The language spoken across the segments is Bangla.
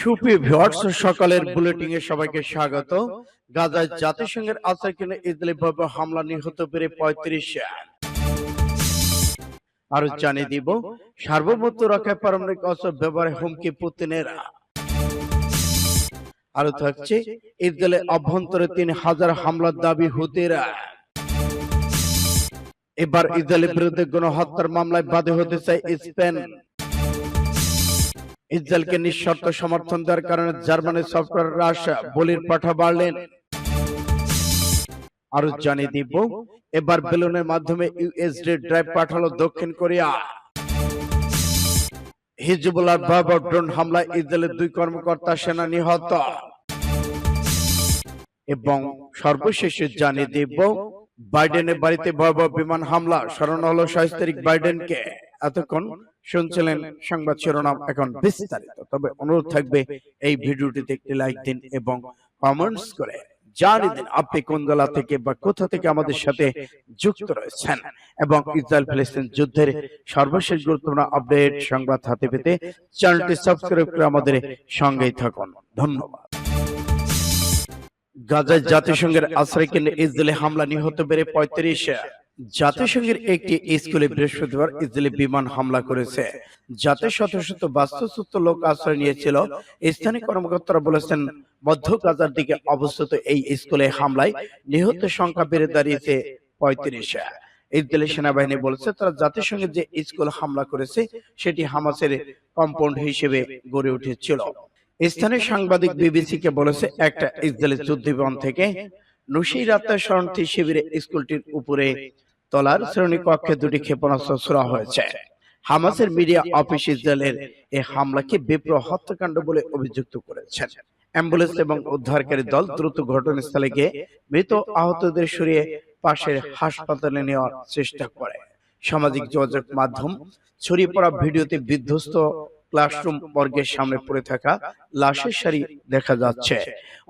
সুপ্রিয় ভিউয়ার্স সকালের বুলেটিং এ সবাইকে স্বাগত। গাজায় জাতিসংঘের আশ্রয় কেন্দ্রে ইসরায়েলি ভাবে হামলা নিহত বেড়ে পঁয়ত্রিশ আরও জানিয়ে দিব সার্বভৌমত্ব রক্ষায় পারমাণবিক অস্ত্র ব্যবহারে হুমকি পুতিনের। আরও থাকছে ইসরায়েলের অভ্যন্তরে তিন হাজার হামলার দাবি হুতিরা। এবার ইসরায়েলের বিরুদ্ধে গণহত্যার মামলায় বাদী হতে চায় স্পেন। ইসরায়েলকে নিঃশর্ত সমর্থন দেওয়ার কারণে জার্মানির সফটওয়্যার রাশিয়া বলির পাঠা বাড়লেন। আরও জানিয়ে দিব এবার বেলুনের মাধ্যমে ইউএসডি ড্রাইভ পাঠালো দক্ষিণ কোরিয়া। হিজবুল্লাহর ভয়াবহ ড্রোন হামলায় ইসরায়েলের দুই কর্মকর্তা সেনা নিহত এবং সর্বশেষে জানিয়ে দিব বাইডেনের বাড়িতে ভয়াবহ বিমান হামলা স্মরণ হলো তারিখ বাইডেনকে। এতক্ষণ শুনছিলেন সংবাদ শিরোনাম এখন বিস্তারিত। তবে অনুরোধ থাকবে এই ভিডিওটিতে একটি লাইক দিন এবং কমেন্টস করে জানিয়ে দিন আপনি কোন জেলা থেকে বা কোথা থেকে আমাদের সাথে যুক্ত রয়েছেন এবং ইসরায়েল ফিলিস্তিন যুদ্ধের সর্বশেষ গুরুত্বপূর্ণ আপডেট সংবাদ হাতে পেতে চ্যানেলটি সাবস্ক্রাইব করে আমাদের সঙ্গেই থাকুন। ধন্যবাদ। গাজায় জাতিসংঘের আশ্রয় কেন্দ্রে ইসরায়েলি হামলা নিহত বেড়ে পঁয়ত্রিশ জাতিসংঘের একটি স্কুলে বৃহস্পতিবার ইসরায়েলি বিমান হামলা করেছে। যাতে শত শত বাস্তুচ্যুত লোক আশ্রয় নিয়েছিল। স্থানীয় কর্মকর্তারা বলেছেন মধ্য গাজার দিকে অবস্থিত এই স্কুলে হামলায় নিহত সংখ্যা বেড়ে দাঁড়িয়েছে পঁয়ত্রিশ ইসরায়েলি সেনাবাহিনী বলেছে তারা জাতিসংঘের যে স্কুল হামলা করেছে সেটি হামাসের কম্পাউন্ড হিসেবে গড়ে উঠেছিল। স্থানীয় সাংবাদিক বিবিসি কে বলেছে একটা ইসরায়েলি যুদ্ধ বিমান থেকে নুসিরাতা শরণার্থী শিবিরে স্কুলটির উপরে তলার শ্রেণি কক্ষে দুটি ক্ষেপণাস্ত্র ছোড়া হয়েছে। হামাসের মিডিয়া অফিস ইসরায়েলের এই হামলাকে বিপ্র হত্যাকাণ্ড বলে অভিযুক্ত করেছেন। অ্যাম্বুলেন্স এবং উদ্ধারকারী দল দ্রুত ঘটনাস্থলে গিয়ে মৃত আহতদের সরিয়ে পাশের হাসপাতালে নেওয়ার চেষ্টা করে। সামাজিক যোগাযোগ মাধ্যম ছড়িয়ে পড়া ভিডিওতে বিধ্বস্ত ক্লাসরুম বর্গের সামনে পড়ে থাকা লাশের সারি দেখা যাচ্ছে।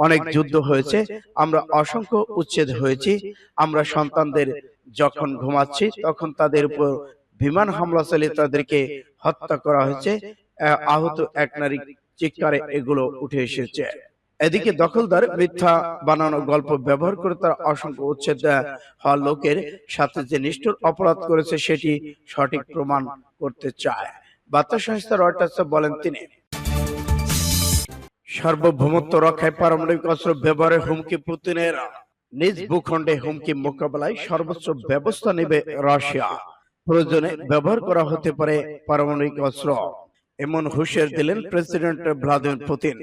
অনেক যুদ্ধ হয়েছে। আমরা অসংখ্য উচ্ছেদ হয়েছি। আমরা সন্তানদের যখন ঘুমাচ্ছি তখন তাদের উপর বিমান হামলা চালিয়ে তাদেরকে হত্যা করা হয়েছে। আহত এক নারী চিৎকারে এগুলো উঠে এসেছে। এদিকে দখলদার মিথ্যা বানানো গল্প ব্যবহার করে তারা অসংখ্য উচ্ছেদ হওয়া লোকের সাথে যে নিষ্ঠুর অপরাধ করেছে সেটি সঠিক প্রমাণ করতে চায়। বার্তা সংস্থা রয়টার্স বলেন তিনি সার্বভৌমত্ব রক্ষায় পারমাণবিক অস্ত্র ব্যবহারে হুমকি পুতিনের নিজ ভূখণ্ডে হুমকি মোকাবেলায় সর্বোচ্চ ব্যবস্থা নেবে রাশিয়া। প্রয়োজনে ব্যবহার করা হতে পারে পারমাণবিক অস্ত্র। এমন হুঁশিয়ার দিলেন প্রেসিডেন্ট ভ্লাদিমির পুতিন।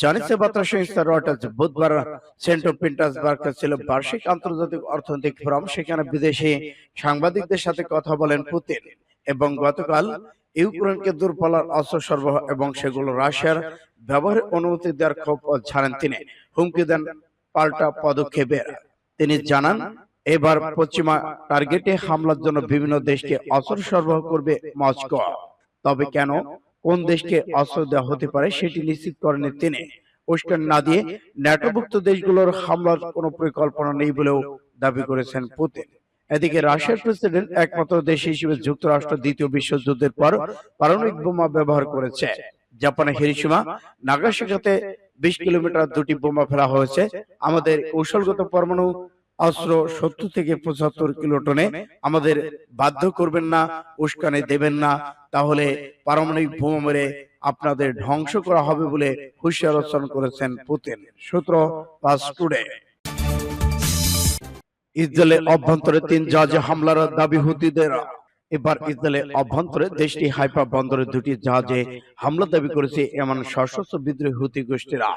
জানিয়েছে বার্তা সংস্থা রয়টার্স বুধবার সেন্ট পিটার্সবার্গে ছিল বার্ষিক আন্তর্জাতিক অর্থনৈতিক ফোরাম। সেখানে বিদেশি সাংবাদিকদের সাথে কথা বলেন পুতিন। এবং গতকাল ইউক্রেনকে দূরপাল্লার অস্ত্র সরবরাহ এবং সেগুলো রাশিয়ার ব্যবহারের অনুমতি দেওয়ার ক্ষোভ ছাড়েন তিনি। হুমকি দেন পাল্টা পদক্ষেপের। তিনি জানান এবার পশ্চিমা টার্গেটে হামলার জন্য বিভিন্ন দেশকে অস্ত্র সরবরাহ করবে মস্কো। তবে কেন? কোন? দেশকে অস্ত্র দেওয়া হতে পারে সেটি নিশ্চিত করেন তিনি। উস্কান না দিয়ে ন্যাটোভুক্ত দেশগুলোর হামলার কোনো পরিকল্পনা নেই বলেও দাবি করেছেন পুতিন। এদিকে রাশিয়ার প্রেসিডেন্ট একমাত্র দেশ হিসেবে যুক্তরাষ্ট্র দ্বিতীয় বিশ্বযুদ্ধের পর পারমাণবিক বোমা ব্যবহার করেছে। জাপানের হিরিসীমা নাগাসাকিতে বিশ কিলোমিটার দুটি বোমা ফেলা হয়েছে। আমাদের কৌশলগত পরমাণু অস্ত্র সত্তর থেকে পঁচাত্তর কিলোটনে আমাদের বাধ্য করবেন না, উস্কানে দেবেন না। তাহলে পারমাণবিক বোমা মেরে আপনাদের ধ্বংস করা হবে বলে হুঁশিয়ার উচ্চারণ করেছেন পুতিন। সূত্র পাস টুডে। ইসরায়েলের অভ্যন্তরে তিন জাহাজে হামলার দাবি হুতিদের। এবার ইসরায়েলের অভ্যন্তরে দেশটি হাইফা বন্দরে দুটি জাহাজে হামলা দাবি করেছে এমন সশস্ত্র বিদ্রোহী হুতি গোষ্ঠীরা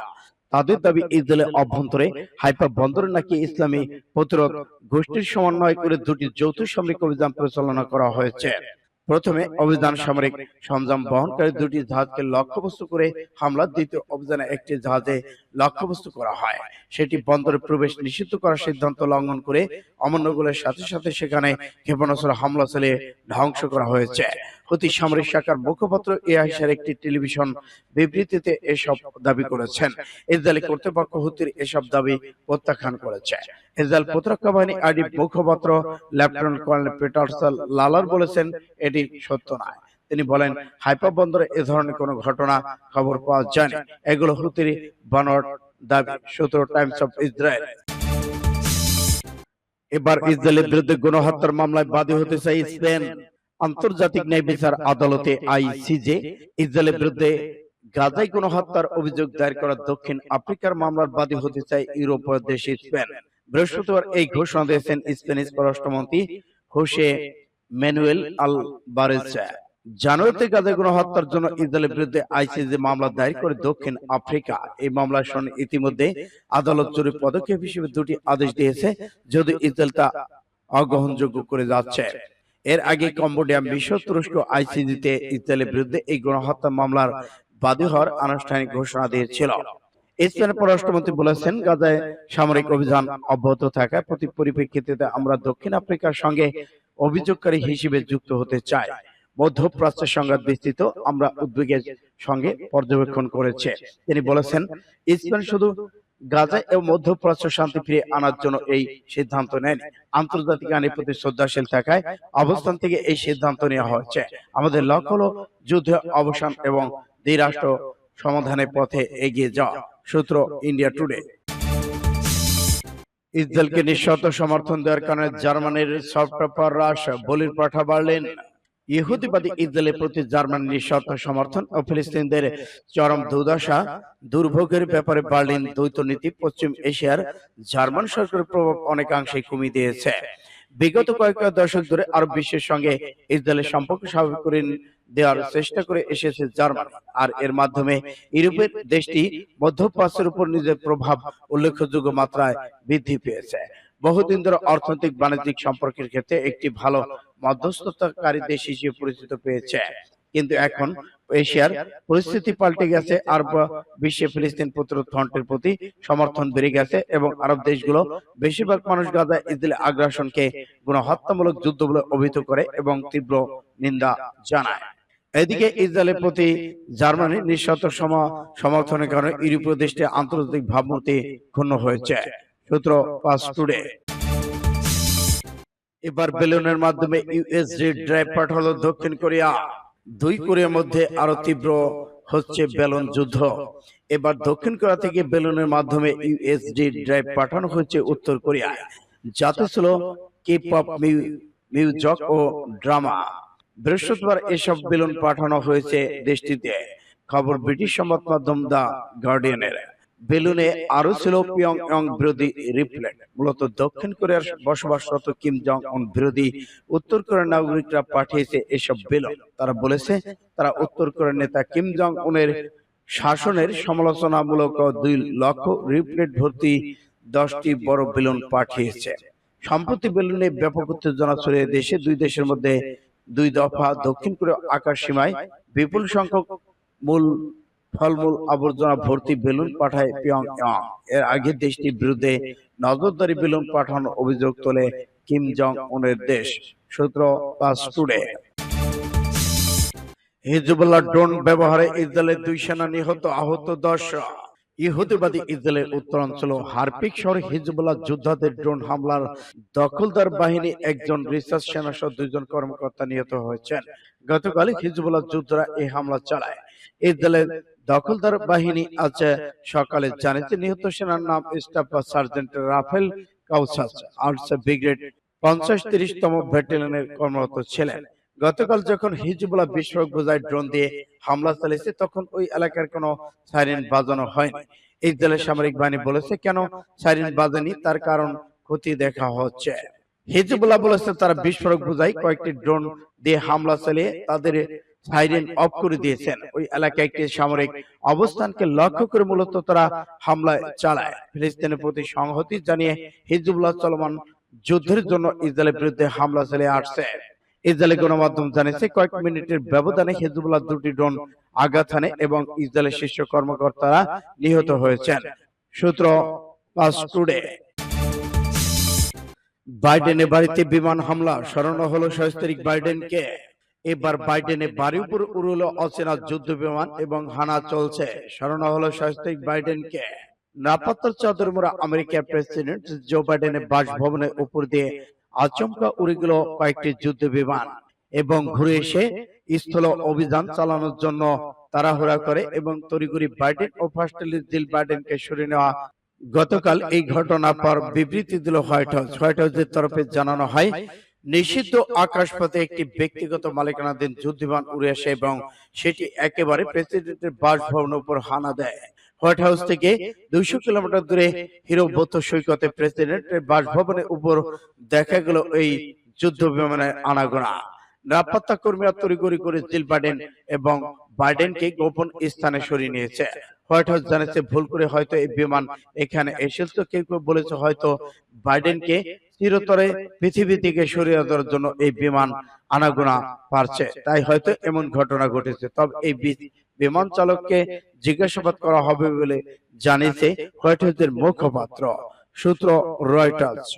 তাদের দাবি ইসরায়েলের অভ্যন্তরে হাইফা বন্দরে নাকি ইসলামী প্রতিরোধ গোষ্ঠীর সমন্বয় করে দুটি যৌথ সামরিক অভিযান পরিচালনা করা হয়েছে। প্রথমে অভিযান সামরিক সরঞ্জাম বহনকারী দুটি জাহাজকে লক্ষ্যবস্তু করে হামলা দ্বিতীয় অভিযানে একটি জাহাজে লক্ষ্যবস্তু করা হয়। সেটি বন্দরে প্রবেশ নিষিদ্ধ করার সিদ্ধান্ত লঙ্ঘন করে অমান্যগুলোর সাথে সাথে সেখানে ক্ষেপণাস্ত্র হামলা চালিয়ে ধ্বংস করা হয়েছে। হুতি সামরিক শাখার মুখপাত্র এআইসার একটি টেলিভিশন বিবৃতিতে এসব দাবি করেছেন। ইসরায়েলি কর্তৃপক্ষ হুতির এসব দাবি প্রত্যাখ্যান করেছে। ইসরায়েল প্রতিরক্ষা বাহিনী আইডি মুখপাত্র লেফটেন্যান্ট কর্নেল পিটারসন লালার বলেছেন এটি সত্য নয়। তিনি বলেন হাইপা বন্দরে এ ধরনের কোনো ঘটনা খবর পাওয়া যায়নি। এগুলো হুতির বানর দাবি। সতেরো টাইমস অফ ইসরায়েল। এবার ইসরায়েলের বিরুদ্ধে গণহত্যার মামলায় বাদী হতে চাই স্পেন। আন্তর্জাতিক ন্যায় বিচার আদালতে আইসিজে ইসরায়েলের বিরুদ্ধে গাজায় গণহত্যার অভিযোগ দায়ের করা দক্ষিণ আফ্রিকার মামলার বাদী হতে চায় ইউরোপীয় দেশ স্পেন। বৃহস্পতিবার এই ঘোষণা দিয়েছেন স্পেনিশ পররাষ্ট্রমন্ত্রী হোসে ম্যানুয়েল আল বারেজা জানুয়ারিতে গাজায় গণহত্যার জন্য ইসরায়েলের বিরুদ্ধে আইসিজে মামলা দায়ের করে দক্ষিণ আফ্রিকা। এই মামলার শুনানি ইতিমধ্যে আদালত জরুরি পদক্ষেপ হিসেবে দুটি আদেশ দিয়েছে যদি ইসরায়েল তা অগ্রহণযোগ্য করে যাচ্ছে। এর আগে কম্বোডিয়া মিশর তুরস্ক আইসিজিতে ইসরায়েলের বিরুদ্ধে এই গণহত্যা মামলার বাদী হওয়ার আনুষ্ঠানিক ঘোষণা দিয়েছিল। স্পেনের পররাষ্ট্রমন্ত্রী বলেছেন গাজায় সামরিক অভিযান অব্যাহত থাকায় প্রতি পরিপ্রেক্ষিতে আমরা দক্ষিণ আফ্রিকার সঙ্গে অভিযোগকারী হিসেবে যুক্ত হতে চাই মধ্যপ্রাচ্যের সংঘাত বিস্তৃত, আমরা উদ্বেগের সঙ্গে পর্যবেক্ষণ করেছে। তিনি বলেছেন স্পেন শুধু গাজা এবং মধ্যপ্রাচ্য শান্তি ফিরিয়ে আনার জন্য এই সিদ্ধান্ত নেন আন্তর্জাতিক আইনের প্রতি শ্রদ্ধাশীল থাকায় অবস্থান থেকে এই সিদ্ধান্ত নেওয়া হয়েছে। আমাদের লক্ষ্য হলো যুদ্ধ অবসান এবং দ্বিরাষ্ট্র সমাধানের পথে এগিয়ে যাওয়া। সূত্র ইন্ডিয়া টুডে। ইসরায়েলকে নিঃশর্ত সমর্থন দেওয়ার কারণে জার্মানির সফটওয়্যার হ্রাস, বলির পাঠা বাড়লেন ইহুদিবাদী ইসরায়েলের প্রতি জার্মানির নিঃশর্ত সমর্থন ও ফিলিস্তিনদের চরম দুর্দশা দুর্ভোগের ব্যাপারে বার্লিন দ্বৈত নীতি পশ্চিম এশিয়ার জার্মান সরকারের প্রভাব অনেকাংশে কমিয়ে দিয়েছে। বিগত কয়েক দশক ধরে আরব বিশ্বের সঙ্গে ইসরায়েলের সম্পর্ক স্বাভাবিক করে দেওয়ার চেষ্টা করে এসেছে জার্মানি। আর এর মাধ্যমে ইউরোপের দেশটি মধ্যপ্রাচ্যের উপর নিজের প্রভাব উল্লেখযোগ্য মাত্রায় বৃদ্ধি পেয়েছে। বহুদিন ধরে অর্থনৈতিক বাণিজ্যিক সম্পর্কের ক্ষেত্রে একটি ভালো মধ্যস্থতাকারী দেশ হিসেবে পরিচিত পেয়েছে। কিন্তু এখন এশিয়ার পরিস্থিতি পাল্টে গেছে আর বিশ্বে ফিলিস্তিন ফ্রন্টের প্রতি সমর্থন বেড়ে গেছে এবং আরব দেশগুলো বেশিরভাগ মানুষ গাজা ইসরায়েল আগ্রাসনকে গণহত্যামূলক যুদ্ধ বলে অভিহিত করে এবং তীব্র নিন্দা জানায়। এদিকে ইসরায়েলের প্রতি জার্মানির নিঃশর্ত সম- সমর্থনের কারণে ইউরোপীয় দেশটি আন্তর্জাতিক ভাবমূর্তি ক্ষুণ্ণ হয়েছে। সূত্র পাস টুডে এবার বেলুনের মাধ্যমে ইউএসডি ড্রাইভ পাঠালো দক্ষিণ কোরিয়া। দুই কোরিয়ার মধ্যে আরও তীব্র হচ্ছে বেলুন যুদ্ধ। এবার দক্ষিণ কোরিয়া থেকে বেলুনের মাধ্যমে ইউএসডি ড্রাইভ পাঠানো হচ্ছে উত্তর কোরিয়ায় যাতে ছিল কে পপ মিউজক ও ড্রামা বৃহস্পতিবার এসব বেলুন পাঠানো হয়েছে দেশটিতে। খবর ব্রিটিশ সংবাদ মাধ্যম দা গার্ডিয়ানের বেলুনে আরও ছিল পিয়ং বিরোধী রিফ্লেট। মূলত দক্ষিণ কোরিয়ার বসবাসরত কিম জং উন বিরোধী উত্তর কোরিয়ার নাগরিকরা পাঠিয়েছে এসব বেলুন। তারা বলেছে তারা উত্তর কোরিয়ার নেতা কিম জং উনের শাসনের সমালোচনামূলক দুই লক্ষ রিফ্লেট ভর্তি দশটি বড় বেলুন পাঠিয়েছে। সম্প্রতি বেলুনে ব্যাপক উত্তেজনা ছড়িয়ে দেশে দুই দেশের মধ্যে দুই দফা দক্ষিণ কোরিয়া আকাশ সীমায় বিপুল সংখ্যক মূল ফলমূল, আবর্জনা, ভর্তি বেলুন পাঠায় পিয়ং এর আগে দেশটির বিরুদ্ধে নজরদারি বেলুন পাঠানোর অভিযোগ তোলে কিম জং উনের দেশ, সূত্র পাস টুডে। হিজবুল্লাহ ড্রোন ব্যবহারে ইসরায়েলের দুই সেনা নিহত, আহত দশ। ইহুদিবাদী ইসরায়েলের উত্তরাঞ্চল হারপিক শহরে হিজবুল্লাহ যোদ্ধাদের ড্রোন হামলার দখলদার বাহিনী একজন রিসার্চ সেনা সহ দুইজন কর্মকর্তা নিহত হয়েছেন। গতকাল হিজবুল্লাহ যোদ্ধারা এই হামলা চালায়। ইসরায়েলের দখলদার বাহিনী আজ সকালে। জানিয়েছে নিহত সেনার নাম স্টাফ সার্জেন্ট রাফেল কাউসাস। আর্টস ব্রিগেড পঞ্চাশ তিরিশতম ব্যাটালিয়নের কর্মরত ছিলেন। গতকাল যখন হিজবুল্লাহ বিস্ফোরক বোঝায় ড্রোন দিয়ে হামলা চালিয়েছে তখন ওই এলাকার কোনো সাইরেন বাজানো হয়নি। ইসরায়েলের সামরিক বাহিনী বলেছে কেন সাইরেন বাজানি তার কারণ ক্ষতি দেখা হচ্ছে। হিজবুল্লাহ বলেছে তারা বিস্ফোরক বোঝাই কয়েকটি ড্রোন দিয়ে হামলা চালিয়ে তাদের সাইরেন অফ করে দিয়েছেন। ওই এলাকায় একটি সামরিক অবস্থানকে লক্ষ্য করে মূলত তারা হামলায় চালায়। ফিলিস্তিনের প্রতি সংহতি জানিয়ে হিজবুল্লাহ চলমান যুদ্ধের জন্য ইসরায়েলের বিরুদ্ধে হামলা চালিয়ে আসছে। ইসরায়েলি গণমাধ্যম জানিয়েছে কয়েক মিনিটের ব্যবধানে হিজবুল্লাহ দুটি ড্রোন আঘাত হানে এবং ইসরায়েলের শীর্ষ কর্মকর্তারা নিহত হয়েছেন। সূত্র পাস টুডে। বাইডেনের বাড়িতে বিমান হামলা স্মরণ হলো সহস্তারিক বাইডেনকে এবার বাইডেনের বাড়ির উপর উড়লো অচেনা যুদ্ধ বিমান এবং হানা চলছে। স্মরণ হলো সহস্তারিক বাইডেনকে নিরাপত্তার চাদর মোড়া আমেরিকার প্রেসিডেন্ট জো বাইডেনের বাসভবনের উপর দিয়ে আচমকা উড়ে গেল কয়েকটি যুদ্ধ বিমান এবং ঘুরে এসে স্থল অভিযান চালানোর জন্য তাড়াহুড়া করে এবং তড়িঘড়ি বাইডেন ও ফার্স্ট জিল বাইডেনকে সরিয়ে নেওয়া। গতকাল এই ঘটনার পর বিবৃতি দিল হোয়াইট হাউস। হোয়াইট হাউসের তরফে জানানো হয় নিষিদ্ধ আকাশপথে একটি ব্যক্তিগত মালিকানাধীন যুদ্ধবিমান উড়ে আসে এবং সেটি একেবারে প্রেসিডেন্টের বাসভবনের উপর হানা দেয়। হোয়াইট হাউস থেকে দুইশো কিলোমিটার দূরে হিরো বৌদ্ধ সৈকতে প্রেসিডেন্টের বাসভবনের উপর দেখা গেল এই যুদ্ধ বিমানের আনাগোনা। নিরাপত্তা কর্মীরা তড়িঘড়ি করে জিল বাইডেন এবং বাইডেনকে গোপন স্থানে সরিয়ে নিয়েছে। হোয়াইট হাউস জানিয়েছে, ভুল করে হয়তো এই বিমান এখানে এসেছিল। কেউ কেউ বলেছে হয়তো বাইডেনকে চিরতরে পৃথিবী থেকে সরিয়ে দেওয়ার জন্য এই বিমান আনাগোনা পারছে। তাই হয়তো এমন ঘটনা ঘটেছে। তবে এই বিমান চালককে জিজ্ঞাসাবাদ করা হবে বলে জানিয়েছে হোয়াইট হাউসের মুখপাত্র, সূত্র রয়টার্স।